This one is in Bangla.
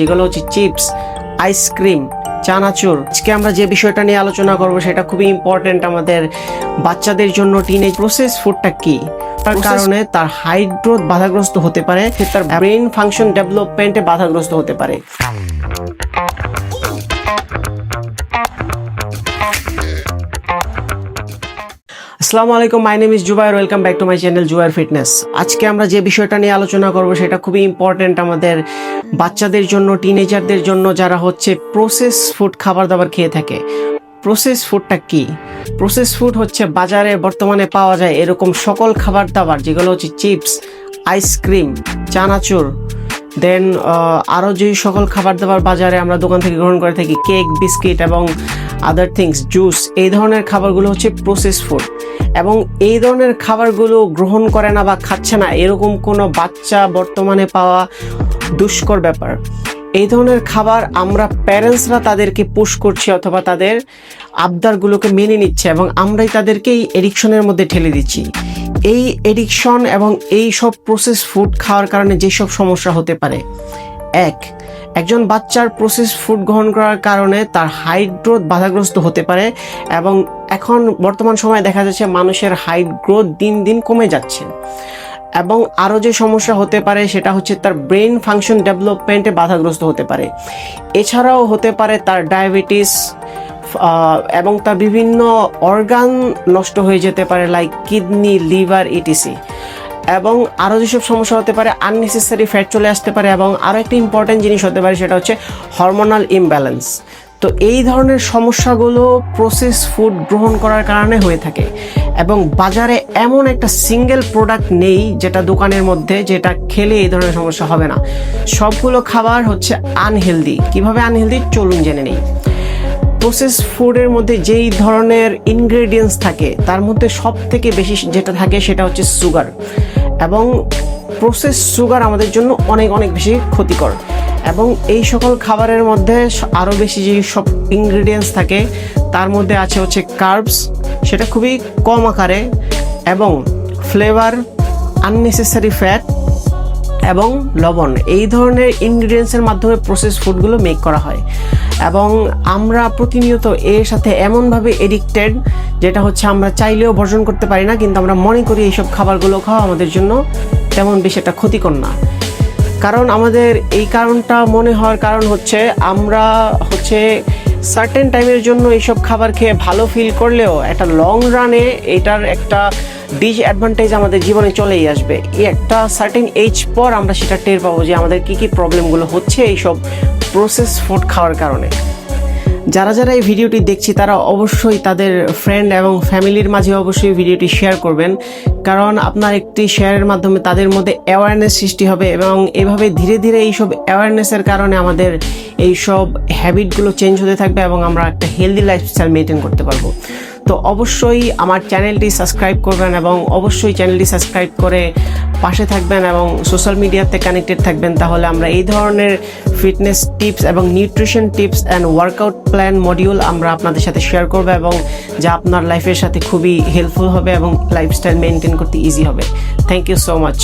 যেগুলো হচ্ছে চিপস আইসক্রিম চানাচুর। আজকে আমরা যে বিষয়টা নিয়ে আলোচনা করব সেটা খুবই ইম্পর্টেন্ট আমাদের বাচ্চাদের জন্য টিনেজ প্রসেস ফুডটা কি? তার কারণে তার হাইট গ্রোথ বাধাগ্রস্ত হতে পারে তার ব্রেন ফাংশন ডেভেলপমেন্টে বাধাগ্রস্ত হতে পারে। আসসালামু আলাইকুম my name is Zubair welcome back to my channel Zubair fitness আজকে আমরা যে বিষয়টা নিয়ে আলোচনা করব, সেটা খুবই ইম্পর্টেন্ট আমাদের বাচ্চাদের জন্য টিনেজারদের জন্য, যারা হচ্ছে প্রসেস ফুড খাবার দাবার খেয়ে থাকে। প্রসেস ফুডটা কি? প্রসেস ফুড হচ্ছে বাজারে বর্তমানে পাওয়া যায় এরকম সকল খাবার দাবার, যেগুলো হচ্ছে চিপস আইসক্রিম চানাচুর। দেন আরও যে সকল খাবার দাবার বাজারে আমরা দোকান থেকে গ্রহণ করে থাকি কেক বিস্কিট এবং আদার থিংস জুস এই ধরনের খাবারগুলো হচ্ছে প্রসেস ফুড এবং এই ধরনের খাবারগুলো গ্রহণ করে না বা খাচ্ছে না, এরকম কোনো বাচ্চা বর্তমানে পাওয়া দুষ্কর ব্যাপার। এই ধরনের খাবার আমরা প্যারেন্টসরা তাদেরকে পুশ করছি অথবা তাদের আবদারগুলোকে মেনে নিচ্ছে এবং আমরাই তাদেরকে এই এডিকশনের মধ্যে ঠেলে দিচ্ছি। এই এডিকশন এবং এই সব প্রসেস ফুড খাওয়ার কারণে যেসব সমস্যা হতে পারে। এক একজন বাচ্চার প্রসেস ফুড গ্রহণ করার কারণে তার হাইট গ্রোথ বাধাগ্রস্ত হতে পারে এবং এখন বর্তমান সময়ে দেখা যাচ্ছে মানুষের হাইট গ্রোথ দিন দিন কমে যাচ্ছে। এবং আরও যে সমস্যা হতে পারে সেটা হচ্ছে তার ব্রেন ফাংশন ডেভেলপমেন্টে বাধাগ্রস্ত হতে পারে। এছাড়াও হতে পারে তার ডায়াবেটিস এবং তার বিভিন্ন অর্গান নষ্ট হয়ে যেতে পারে লাইক কিডনি লিভার ইটিসি এবং আরও যেসব সমস্যা হতে পারে আননেসেসারি ফ্যাট চলে আসতে পারে এবং আরও একটা ইম্পর্ট্যান্ট জিনিস হতে পারে সেটা হচ্ছে হরমোনাল ইমব্যালেন্স তো এই ধরনের সমস্যাগুলো প্রসেস ফুড গ্রহণ করার কারণে হয়ে থাকে এবং বাজারে এমন একটা সিঙ্গেল প্রোডাক্ট নেই যেটা দোকানের মধ্যে যেটা খেলে এই ধরনের সমস্যা হবে না। সবগুলো খাবার হচ্ছে আনহেলদি কীভাবে আনহেলদি চলুন জেনে নেই। প্রসেস ফুডের মধ্যে যেই ধরনের ইনগ্রেডিয়েন্টস থাকে, তার মধ্যে সব থেকে বেশি যেটা থাকে সেটা হচ্ছে সুগার এবং প্রসেস সুগার আমাদের জন্য অনেক অনেক বেশি ক্ষতিকর। এবং এই সকল খাবারের মধ্যে আরও বেশি যে সব ইনগ্রিডিয়েন্টস থাকে, তার মধ্যে আছে হচ্ছে কার্বস সেটা খুবই কম আকারে এবং ফ্লেভার আননেসেসারি ফ্যাট এবং লবণ, এই ধরনের ইনগ্রিডিয়েন্টসের মাধ্যমে প্রসেস ফুডগুলো মেক করা হয়। এবং আমরা প্রতিনিয়ত এর সাথে এমনভাবে এডিক্টেড যেটা হচ্ছে আমরা চাইলেও বর্জন করতে পারি না, কিন্তু আমরা মনে করি এইসব খাবারগুলো খাওয়া আমাদের জন্য তেমন বেশি একটা ক্ষতিকর না। কারণ আমাদের এই কারণটা মনে হওয়ার কারণ হচ্ছে আমরা হচ্ছে সার্টেন টাইমের জন্য এইসব খাবার খেয়ে ভালো ফিল করলেও একটা লং রানে এটার একটা ডিসঅ্যাডভান্টেজ আমাদের জীবনে চলেই আসবে। এই একটা সার্টেন এজ পর আমরা সেটা টের পাবো যে আমাদের কী কী প্রবলেমগুলো হচ্ছে এইসব প্রসেস ফুড খাওয়ার কারণে। যারা যারা এই ভিডিওটি দেখছি, তারা অবশ্যই তাদের ফ্রেন্ড এবং ফ্যামিলির মাঝে অবশ্যই ভিডিওটি শেয়ার করবেন। কারণ আপনার একটি শেয়ারের মাধ্যমে তাদের মধ্যে অ্যাওয়ারনেস সৃষ্টি হবে এবং এভাবে ধীরে ধীরে এইসব অ্যাওয়ারনেসের কারণে আমাদের এই সব হ্যাবিটগুলো চেঞ্জ হতে থাকবে এবং আমরা একটা হেলদি লাইফস্টাইল মেনটেন করতে পারব। তো অবশ্যই আমার চ্যানেলটি সাবস্ক্রাইব করবেন এবং অবশ্যই চ্যানেলটি সাবস্ক্রাইব করে পাশে থাকবেন এবং সোশ্যাল মিডিয়াতে কানেক্টেড থাকবেন, তাহলে আমরা এই ধরনের ফিটনেস টিপস এবং nutrition tips and workout plan module আমরা আপনাদের সাথে শেয়ার করব এবং যা আপনার লাইফের সাথে খুবই হেল্পফুল হবে এবং লাইফস্টাইল মেনটেন করতে ইজি হবে। Thank you so much